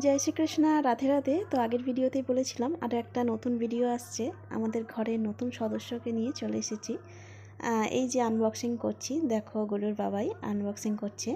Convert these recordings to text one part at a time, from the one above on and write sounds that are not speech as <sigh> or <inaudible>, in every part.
জয় শ্রীকৃষ্ণ, রাধে রাধে। তো আগের ভিডিওতেই বলেছিলাম আরও একটা নতুন ভিডিও আসছে। আমাদের ঘরের নতুন সদস্যকে নিয়ে চলে এসেছি। এই যে আনবক্সিং করছি, দেখো গরুর বাবাই আনবক্সিং করছে।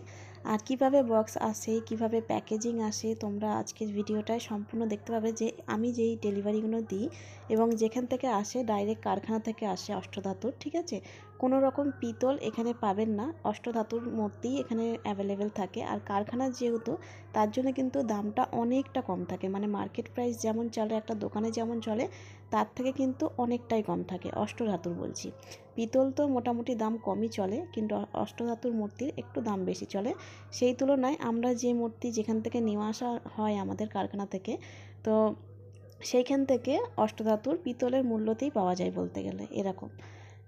আর কীভাবে বক্স আসে, কীভাবে প্যাকেজিং আসে, তোমরা আজকের ভিডিওটায় সম্পূর্ণ দেখতে পাবে যে আমি যেই ডেলিভারিগুলো দিই এবং যেখান থেকে আসে ডাইরেক্ট কারখানা থেকে আসে অষ্টধাতুর, ঠিক আছে? কোনো রকম পিতল এখানে পাবেন না, অষ্টধাতুর মূর্তি এখানে অ্যাভেলেবেল থাকে। আর কারখানা যেহেতু, তার জন্য কিন্তু দামটা অনেকটা কম থাকে। মানে মার্কেট প্রাইস যেমন চলে, একটা দোকানে যেমন চলে তার থেকে কিন্তু অনেকটাই কম থাকে, অষ্টধাতুর বলছি। পিতল তো মোটামুটি দাম কমই চলে, কিন্তু অষ্টধাতুর মূর্তির একটু দাম বেশি চলে। সেই তুলনায় আমরা যে মূর্তি যেখান থেকে নিয়ে আসা হয় আমাদের কারখানা থেকে, তো সেইখান থেকে অষ্টধাতুর পিতলের মূল্যতেই পাওয়া যায় বলতে গেলে এরকম।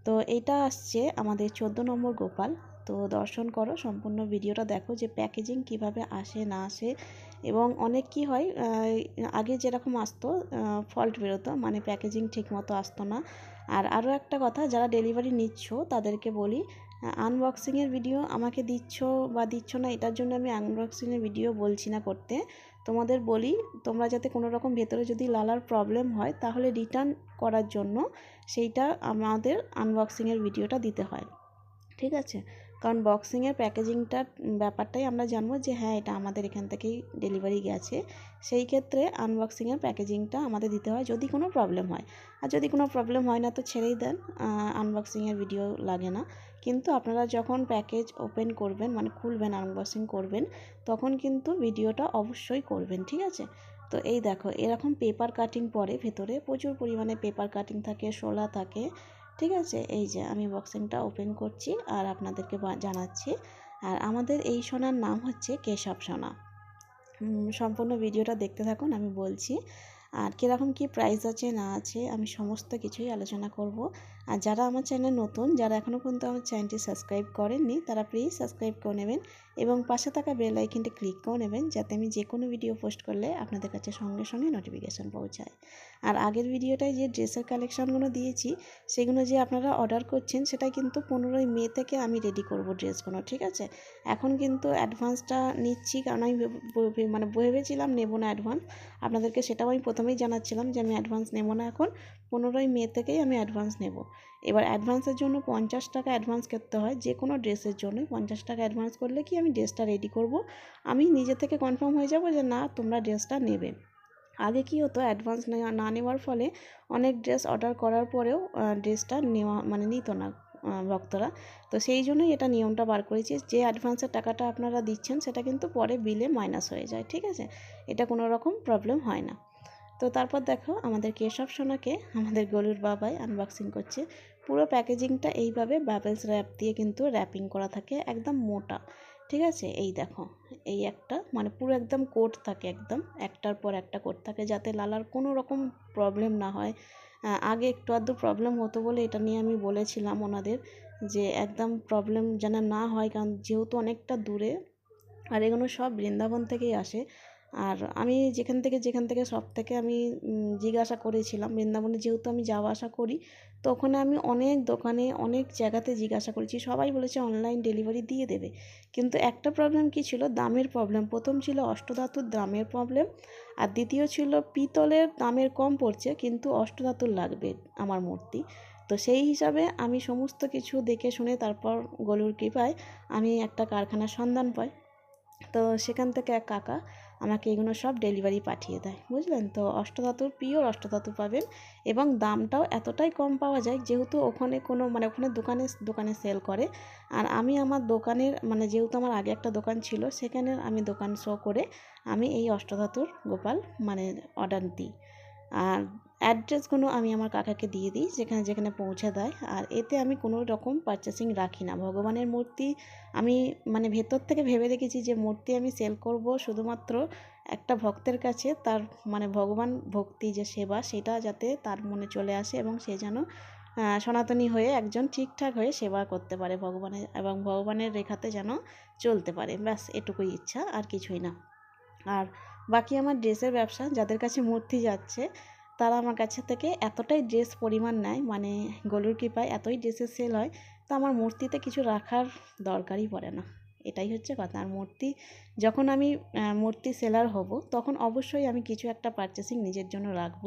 তো এইটা আসছে আমাদের চোদ্দ নম্বর গোপাল। তো দর্শন করো, সম্পূর্ণ ভিডিওটা দেখো যে প্যাকেজিং কীভাবে আসে না আসে। এবং অনেক কি হয় আগে যেরকম আসতো ফল্ট বেরোতো মানে প্যাকেজিং ঠিক মতো আসতো না। আর আরও একটা কথা, যারা ডেলিভারি নিচ্ছ, তাদেরকে বলি আনবক্সিংয়ের ভিডিও আমাকে দিচ্ছ বা দিচ্ছ না, এটার জন্য আমি আনবক্সিংয়ের ভিডিও বলছি না করতে। তোমাদের বলি, তোমরা যাতে কোনো রকম ভেতরে যদি লালার প্রবলেম হয়, তাহলে রিটার্ন করার জন্য সেইটা আমাদের আনবক্সিংয়ের ভিডিওটা দিতে হয়। ঠিক আছে? কারণ বক্সিংয়ের প্যাকেজিংটার ব্যাপারটাই আমরা জানব যে হ্যাঁ এটা আমাদের এখান থেকেই ডেলিভারি গেছে। সেই ক্ষেত্রে আনবক্সিংয়ের প্যাকেজিংটা আমাদের দিতে হয় যদি কোনো প্রবলেম হয়। আর যদি কোনো প্রবলেম হয় না তো ছেড়েই দেন আনবক্সিংয়ের ভিডিও লাগে না। কিন্তু আপনারা যখন প্যাকেজ ওপেন করবেন মানে খুলবেন আনবক্সিং করবেন, তখন কিন্তু ভিডিওটা অবশ্যই করবেন, ঠিক আছে? তো এই দেখো, এরকম পেপার কাটিং পরে ভেতরে প্রচুর পরিমাণে পেপার কাটিং থাকে শোলা থাকে ঠিক আছে? এই যে আমি বক্সিংটা ওপেন করছি আর আপনাদেরকে জানাচ্ছি। আর আমাদের এই সোনার নাম হচ্ছে কেশব সোনা। সম্পূর্ণ ভিডিওটা দেখতে থাকুন, আমি বলছি। আর কীরকম কী প্রাইস আছে, না আছে, আমি সমস্ত কিছুই আলোচনা করব। আর যারা আমার চ্যানেল নতুন, যারা এখনও পর্যন্ত আমার চ্যানেলটি সাবস্ক্রাইব করেননি, তারা প্লিজ সাবস্ক্রাইব করে নেবেন। এবং পাশে থাকা বেল আইকনটি ক্লিক করে নেবেন যাতে আমি যে কোনো ভিডিও পোস্ট করলে আপনাদের কাছে সঙ্গে সঙ্গে নোটিফিকেশান পৌঁছায়। আর আগের ভিডিওটায় যে ড্রেসের কালেকশানগুলো দিয়েছি, সেগুলো যে আপনারা অর্ডার করছেন, সেটা কিন্তু পনেরোই মে থেকে আমি রেডি করব ড্রেসগুলো, ঠিক আছে? এখন কিন্তু অ্যাডভান্সটা নিচ্ছি, কারণ আমি মানে ভেবেছিলাম নেব না অ্যাডভান্স। আপনাদেরকে সেটাও আমি প্রথমেই জানাচ্ছিলাম যে আমি অ্যাডভান্স নেব না এখন, পনেরোই মে থেকেই আমি অ্যাডভান্স নেব। এবার অ্যাডভান্সের জন্য পঞ্চাশ টাকা অ্যাডভান্স করতে হয়, যে কোনো ড্রেসের জন্যই। পঞ্চাশ টাকা অ্যাডভান্স করলে কি আমি ড্রেসটা রেডি করব? আমি নিজে থেকে কনফার্ম হয়ে যাব যে না, তোমরা ড্রেসটা নেবে। আগে কি হতো, অ্যাডভান্স না নেওয়ার ফলে অনেক ড্রেস অর্ডার করার পরেও ড্রেসটা নেওয়া মানে নিত না ভক্তরা। তো সেই জন্যই এটা নিয়মটা বার করেছি যে অ্যাডভান্সের টাকাটা আপনারা দিচ্ছেন, সেটা কিন্তু পরে বিলে মাইনাস হয়ে যায়, ঠিক আছে? এটা কোনো রকম প্রবলেম হয় না। তো তারপর দেখো আমাদের কেশব সোনাকে আমাদের গলুর বাবাই আনবক্সিং করছে। পুরো প্যাকেজিংটা এইভাবে বাবেলস র্যাপ দিয়ে কিন্তু র্যাপিং করা থাকে, একদম মোটা। ঠিক আছে? এই দেখো, এই একটা মানে পুরো একদম কোট থাকে একদম, একটার পর একটা কোট থাকে যাতে লালার কোনো রকম প্রবলেম না হয়। আগে একটু আধটু প্রবলেম হতো বলে এটা নিয়ে আমি বলেছিলাম ওনাদের যে একদম প্রবলেম যেন না হয়, কারণ যেহেতু অনেকটা দূরে, আর এগুলো সব বৃন্দাবন থেকেই আসে আর আমি যেখান থেকে যেখান থেকে সব থেকে আমি জিজ্ঞাসা করেছিলাম, বৃন্দাবনে যেহেতু আমি যাওয়া আসা করি তো ওখানে আমি অনেক দোকানে, অনেক জায়গাতে জিজ্ঞাসা করেছি, সবাই বলেছে অনলাইন ডেলিভারি দিয়ে দেবে। কিন্তু একটা প্রবলেম কি ছিল? দামের প্রবলেম প্রথম ছিল অষ্টধাতুর দামের প্রবলেম আর দ্বিতীয় ছিল পিতলের দামের কম পড়ছে, কিন্তু অষ্টধাতুর লাগবে আমার মূর্তি। তো সেই হিসাবে আমি সমস্ত কিছু দেখে শুনে তারপর গলুর কৃপায় আমি একটা কারখানার সন্ধান পাই। তো সেখান থেকে এক কাকা আমাকে এগুলো সব ডেলিভারি পাঠিয়ে দেয়, বুঝলেন তো? অষ্টধাতুর পিওর অষ্টধাতু পাবেন এবং দামটাও এতটাই কম পাওয়া যায় যেহেতু ওখানে কোনো মানে ওখানে দোকানে দোকানে সেল করে। আর আমি আমার দোকানের মানে যেহেতু আমার আগে একটা দোকান ছিল, সেখানে আমি দোকান শো করে আমি এই অষ্টধাতুর গোপাল মানে অর্ডার দিই। আর অ্যাড্রেসগুলো আমি আমার কাকাকে দিয়ে দিই, যেখানে যেখানে পৌঁছে দেয়। আর এতে আমি কোনো রকম পারচেসিং রাখি না। ভগবানের মূর্তি আমি মানে ভেতর থেকে ভেবে রেখেছি যে মূর্তি আমি সেল করব শুধুমাত্র একটা ভক্তের কাছে, তার মানে ভগবান ভক্তি যে সেবা, সেটা যাতে তার মনে চলে আসে এবং সে যেন সনাতনী হয়ে একজন ঠিকঠাক হয়ে সেবা করতে পারে ভগবানের, এবং ভগবানের রেখাতে যেন চলতে পারে। ব্যাস, এটুকুই ইচ্ছা, আর কিছুই না। আর বাকি আমার ড্রেসের ব্যবসা, যাদের কাছে মূর্তি যাচ্ছে তারা আমার কাছে থেকে এতটাই ড্রেস পরিমাণ নেয় মানে গলুর কৃপায় এতই ড্রেসের সেল হয়, তো আমার মূর্তিতে কিছু রাখার দরকারই পড়ে না। এটাই হচ্ছে কথা। আর মূর্তি, যখন আমি মূর্তি সেলার হব, তখন অবশ্যই আমি কিছু একটা পারচেসিং নিজের জন্য রাখব,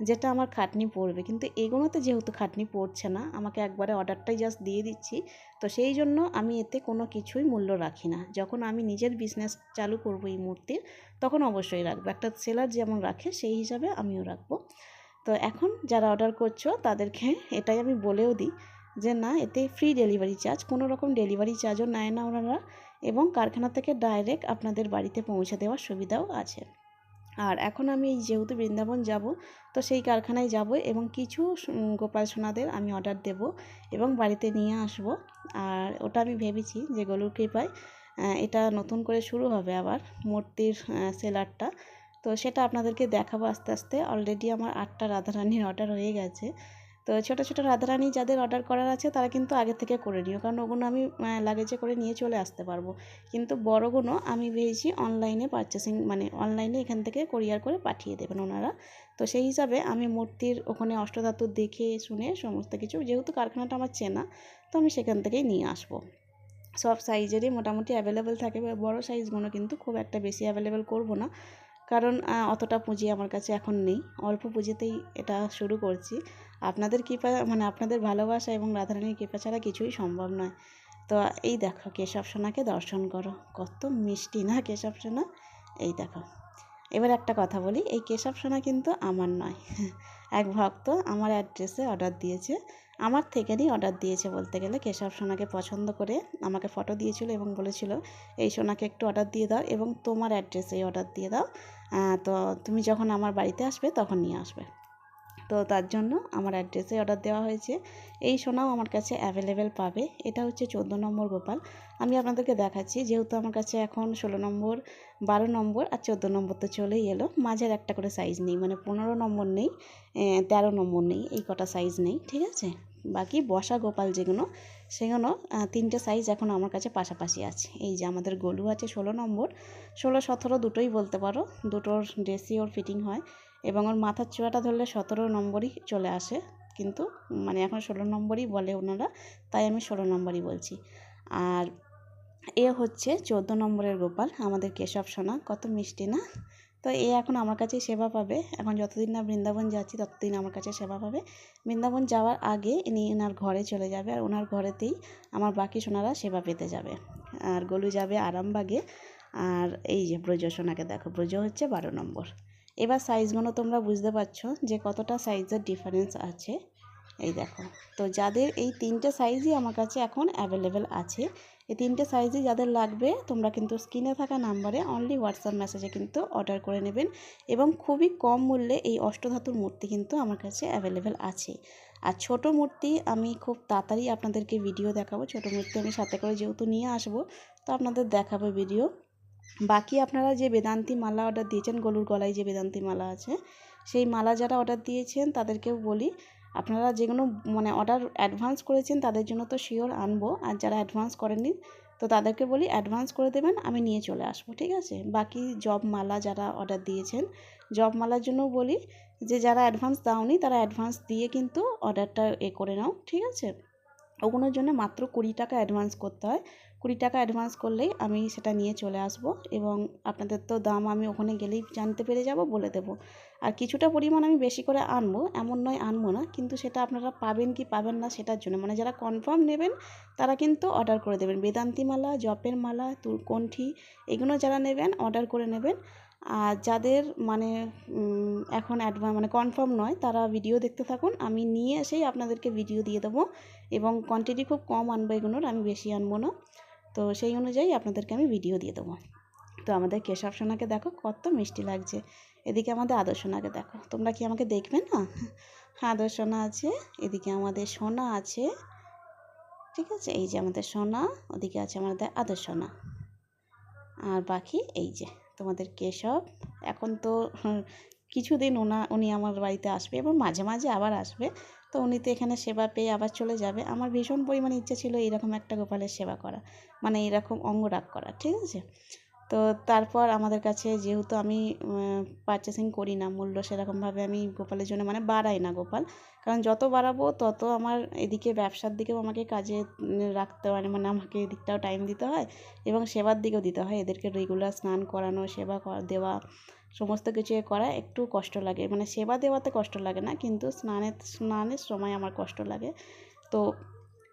যেটা আমার খাটনি পড়বে কিন্তু এগুলোতে যেহেতু খাটনি পড়ছে না, আমাকে একবারে অর্ডারটাই জাস্ট দিয়ে দিচ্ছি। তো সেই জন্য আমি এতে কোনো কিছুই মূল্য রাখি না। যখন আমি নিজের বিজনেস চালু করব এই মূর্তির তখন অবশ্যই রাখব। একটা সেলার যেমন রাখে, সেই হিসাবে আমিও রাখব। তো এখন যারা অর্ডার করছ, তাদেরকে এটাই আমি বলেও দিই যে, না, এতে ফ্রি ডেলিভারি চার্জ কোনো রকম ডেলিভারি চার্জও নেয় না ওনারা এবং কারখানা থেকে ডাইরেক্ট আপনাদের বাড়িতে পৌঁছে দেওয়ার সুবিধাও আছে। আর এখন আমি যেহেতু বৃন্দাবন যাব, তো সেই কারখানায় যাব এবং কিছু গোপাল সোনাদের আমি অর্ডার দেব এবং বাড়িতে নিয়ে আসব। আর ওটা আমি ভেবেছি যে গলুর কৃপায় এটা নতুন করে শুরু হবে আবার মূর্তির সেলারটা। তো সেটা আপনাদেরকে দেখাবো আস্তে আস্তে। অলরেডি আমার আটটা রাধারানীর অর্ডার হয়ে গেছে। তো ছোটো ছোটো রাধারানী যাদের অর্ডার করার আছে তারা কিন্তু আগে থেকে করে নিও। কারণ ওগুলো আমি লাগেজে করে নিয়ে চলে আসতে পারব। কিন্তু বড়গুলো আমি ভেবেছি অনলাইনে পারচেসিং মানে অনলাইনে এখান থেকে কোরিয়ার করে পাঠিয়ে দেবেন ওনারা। তো সেই হিসাবে আমি মূর্তির ওখানে অষ্টধাতু দেখে শুনে সমস্ত কিছু, যেহেতু কারখানাটা আমার চেনা, তো আমি সেখান থেকেই নিয়ে আসব। সব সাইজেরই মোটামুটি অ্যাভেলেবেল থাকে। বড়ো সাইজগুলো কিন্তু খুব একটা বেশি অ্যাভেলেবেল করব না। কারণ অতটা পুঁজি আমার কাছে এখন নেই। অল্প পুঁজিতেই এটা শুরু করছি। আপনাদের কৃপা মানে আপনাদের ভালোবাসা এবং রাধারানীর কৃপা ছাড়া কিছুই সম্ভব নয়। তো, এই দেখো কেশব সোনাকে দর্শন করো। কত মিষ্টি না কেশব সোনা? এই দেখো। এবার একটা কথা বলি, এই কেশব সোনা কিন্তু আমার নয়। <laughs> এক ভক্ত আমার অ্যাড্রেসে অর্ডার দিয়েছে। আমার থেকেই অর্ডার দিয়েছে বলতে গেলে। কেশব সোনাকে পছন্দ করে আমাকে ফটো দিয়েছিল এবং বলেছিল, এই সোনাকে একটু অর্ডার দিয়ে দাও এবং তোমার অ্যাড্রেসেই অর্ডার দিয়ে দাও। তো তুমি যখন আমার বাড়িতে আসবে তখন নিয়ে আসবে। তো তার জন্য আমার অ্যাড্রেসে অর্ডার দেওয়া হয়েছে। এই সোনাও আমার কাছে অ্যাভেলেবেল পাবে। এটা হচ্ছে চোদ্দ নম্বর গোপাল। আমি আপনাদেরকে দেখাচ্ছি, যেহেতু আমার কাছে এখন ষোলো নম্বর, বারো নম্বর আর চোদ্দ নম্বর তো চলেই এলো। মাঝের একটা করে সাইজ নেই মানে পনেরো নম্বর নেই তেরো নম্বর নেই, এই কটা সাইজ নেই, ঠিক আছে? বাকি বসা গোপাল যেগুলো সেগুলো তিনটে সাইজ এখন আমার কাছে পাশাপাশি আছে। এই যে আমাদের গলু আছে ষোলো নম্বর, ষোলো সতেরো দুটোই বলতে পারো, দুটোর ড্রেসই ওর ফিটিং হয় এবং ওর মাথার চূড়াটা ধরলে সতেরো নম্বরই চলে আসে। কিন্তু মানে এখন ষোলো নম্বরই বলে ওনারা, তাই আমি ষোলো নম্বরই বলছি। আর এ হচ্ছে চোদ্দ নম্বরের গোপাল, আমাদের কেশব সোনা, কত মিষ্টি না? তো এ এখন আমার কাছেই সেবা পাবে। এখন যতদিন না বৃন্দাবন যাচ্ছি, ততদিন আমার কাছে সেবা পাবে। বৃন্দাবন যাওয়ার আগে ইনি ওনার ঘরে চলে যাবে আর ওনার ঘরেতেই আমার বাকি সোনারা সেবা পেতে যাবে। আর গলু যাবে আরামবাগে। আর এই যে ব্রজ সোনাকে দেখো, ব্রজ হচ্ছে বারো নম্বর। এবার সাইজগুলো তোমরা বুঝতে পারছ যে কতটা সাইজের ডিফারেন্স আছে। এই দেখো। তো যাদের এই তিনটে সাইজই আমার কাছে এখন অ্যাভেলেবেল আছে, এই তিনটে সাইজই যাদের লাগবে, তোমরা কিন্তু স্ক্রিনে থাকা নাম্বারে অনলি হোয়াটসঅ্যাপ মেসেজে কিন্তু অর্ডার করে নেবেন এবং খুবই কম মূল্যে এই অষ্টধাতুর মূর্তি কিন্তু আমার কাছে অ্যাভেলেবেল আছে। আর ছোট মূর্তি আমি খুব তাড়াতাড়ি আপনাদেরকে ভিডিও দেখাবো। ছোট মূর্তি আমি সাথে করে যেহেতু নিয়ে আসব, তো আপনাদের দেখাবো ভিডিও বাকি আপনারা যে বেদান্তি মালা অর্ডার দিয়েছেন, গলুর গলায় যে বেদান্তি মালা আছে, সেই মালা যারা অর্ডার দিয়েছেন, তাদেরকেও বলি আপনারা যে কোনো মানে অর্ডার অ্যাডভান্স করেছেন, তাদের জন্য তো শিওর আনব। আর যারা অ্যাডভান্স করেননি, তো তাদেরকে বলি অ্যাডভান্স করে দেবেন, আমি নিয়ে চলে আসব, ঠিক আছে? বাকি জব মালা যারা অর্ডার দিয়েছেন জব মালার জন্য বলি যে, যারা অ্যাডভান্স দাওনি, তারা অ্যাডভান্স দিয়ে কিন্তু অর্ডারটা এ করে নাও, ঠিক আছে? ওগুলোর জন্য মাত্র কুড়ি টাকা অ্যাডভান্স করতে হয়। কুড়ি টাকা অ্যাডভান্স করলেই আমি সেটা নিয়ে চলে আসব এবং আপনাদের তো দাম আমি ওখানে গেলেই জানতে পেরে যাব, বলে দেবো। আর কিছুটা পরিমাণ আমি বেশি করে আনব, এমন নয় আনব না, কিন্তু সেটা আপনারা পাবেন কি পাবেন না সেটার জন্য। মানে যারা কনফার্ম নেবেন, তারা কিন্তু অর্ডার করে দেবেন। বেদান্তি মালা জপের মালা তুলকণ্ঠী এগুলো যারা নেবেন অর্ডার করে নেবেন। আর যাদের মানে এখন অ্যাডভান্স মানে কনফার্ম নয়, তারা ভিডিও দেখতে থাকুন। আমি নিয়ে এসেই আপনাদেরকে ভিডিও দিয়ে দেবো এবং কোয়ান্টিটি খুব কম আনব এগুলোর, আমি বেশি আনব না। তো সেই অনুযায়ী আপনাদেরকে আমি ভিডিও দিয়ে দেবো। তো আমাদের কেশব সোনাকে দেখো, কত মিষ্টি লাগছে। এদিকে আমাদের আদর্শনাকে দেখো। তোমরা কি আমাকে দেখবে না? হ্যাঁ আদর্শনা আছে, এদিকে আমাদের সোনা আছে। ঠিক আছে? এই যে আমাদের সোনা, ওদিকে আছে আমাদের আদর্শনা আর বাকি এই যে। তোমাদের কেশব এখন তো কিছুদিন ওনা, উনি আমার বাড়িতে আসবে এবং মাঝে মাঝে আবার আসবে। তো উনি তো এখানে সেবা পেয়ে আবার চলে যাবে। আমার ভীষণ পরিমাণে ইচ্ছা ছিল এরকম একটা গোপালের সেবা করা মানে এরকম অঙ্গরাগ করা, ঠিক আছে? তো তারপর আমাদের কাছে যেহেতু আমি পারচেসিং করি না, মূল্য সেরকমভাবে আমি গোপালের জন্য মানে বাড়াই না গোপাল। কারণ যত বাড়াবো তত আমার এদিকে ব্যবসার দিকেও আমাকে কাজে রাখতে হয় মানে আমাকে এদিকটাও টাইম দিতে হয় এবং সেবার দিকেও দিতে হয়। এদেরকে রেগুলার স্নান করানো, সেবা দেওয়া, সমস্ত কিছু করা একটু কষ্ট লাগে। মানে সেবা দেওয়াতে কষ্ট লাগে না, কিন্তু স্নানের স্নানের সময় আমার কষ্ট লাগে। তো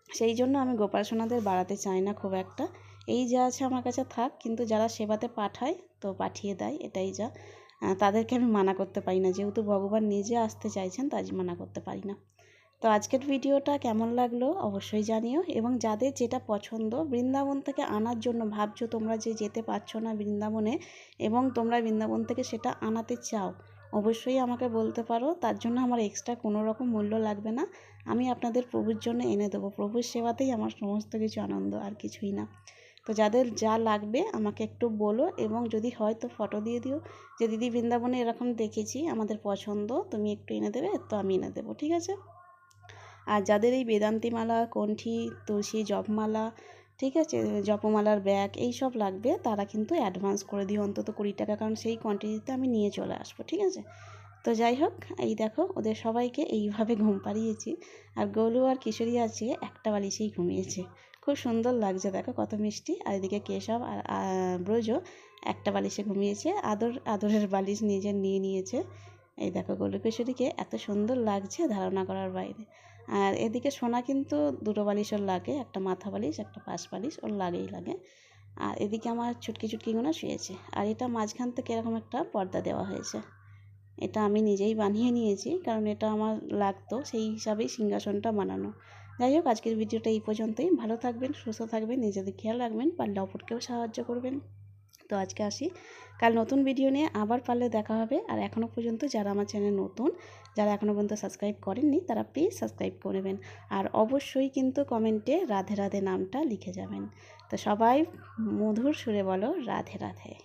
সেই জন্য আমি গোপাল সোনাদের বাড়াতে চাই না খুব একটা। এই যা আছে আমার কাছে থাক, কিন্তু যারা সেবাতে পাঠায়, তো পাঠিয়ে দেয়, এটাই যা। তাদেরকে আমি মানা করতে পারি না। যেহেতু ভগবান নিজে আসতে চাইছেন, তাই মানা করতে পারি না। তো আজকের ভিডিওটা কেমন লাগল অবশ্যই জানিও, এবং যাদের যেটা পছন্দ, বৃন্দাবন থেকে আনার জন্য ভাবছ তোমরা যে যেতে পারছ না বৃন্দাবনে, এবং তোমরা বৃন্দাবন থেকে সেটা আনাতে চাও, অবশ্যই আমাকে বলতে পারো। তার জন্য আমার এক্সট্রা কোনো রকম মূল্য লাগবে না। আমি আপনাদের প্রভুর জন্য এনে দেবো। প্রভুর সেবাতেই আমার সমস্ত কিছু আনন্দ, আর কিছুই না। তো যাদের যা লাগবে আমাকে একটু বলো এবং যদি হয় তো ফটো দিয়ে দিও। যে দিদি বৃন্দাবনে এরকম দেখেছি, আমাদের পছন্দ, তুমি একটু এনে দেবে, তো আমি এনে দেবো, ঠিক আছে? আর যাদের এই বেদান্তিমালা, কণ্ঠি, তুলসী জপমালা, ঠিক আছে, জপমালার ব্যাগ এই সব লাগবে, তারা কিন্তু অ্যাডভান্স করে দিও অন্তত কুড়ি টাকা, কারণ সেই কোয়ান্টিটিতে আমি নিয়ে চলে আসব, ঠিক আছে? তো যাই হোক, এই দেখো, ওদের সবাইকে এইভাবে ঘুম পাড়িয়েছি। আর গলু আর কিশোরী আছে, একটা বালিশেই ঘুমিয়েছে। খুব সুন্দর লাগছে। দেখো কত মিষ্টি। আর এদিকে কেশব আর ব্রজ একটা বালিশে ঘুমিয়েছে। আদর, আদরের বালিশ নিজে নিয়ে নিয়েছে। এই দেখো গলু কিশোরীকে এত সুন্দর লাগছে ধারণা করার বাইরে। আর এদিকে সোনা কিন্তু দুটো বালিশ ওর লাগে। একটা মাথা বালিশ, একটা পাশ বালিশ, ওর লাগেই লাগে। আর এদিকে আমার ছুটকি চুটকিগুলো শুয়েছে। আর এটা মাঝখান থেকে এরকম একটা পর্দা দেওয়া হয়েছে। এটা আমি নিজেই বানিয়ে নিয়েছি, কারণ এটা আমার লাগতো সেই হিসাবেই সিংহাসনটা বানানো। যাই হোক, আজকের ভিডিওটা এই পর্যন্তই। ভালো থাকবেন, সুস্থ থাকবেন, নিজেদের খেয়াল রাখবেন পারলে অপরকেও সাহায্য করবেন। তো আজকে আসি। কাল নতুন ভিডিও নিয়ে আবার পারলে দেখা হবে। আর এখনও পর্যন্ত যারা আমার চ্যানেল নতুন, যারা এখনও পর্যন্ত সাবস্ক্রাইব করেননি, তারা প্লিজ সাবস্ক্রাইব করবেন আর অবশ্যই কিন্তু কমেন্টে রাধে রাধে নামটা লিখে যাবেন। তো সবাই মধুর সুরে বলো, রাধে রাধে।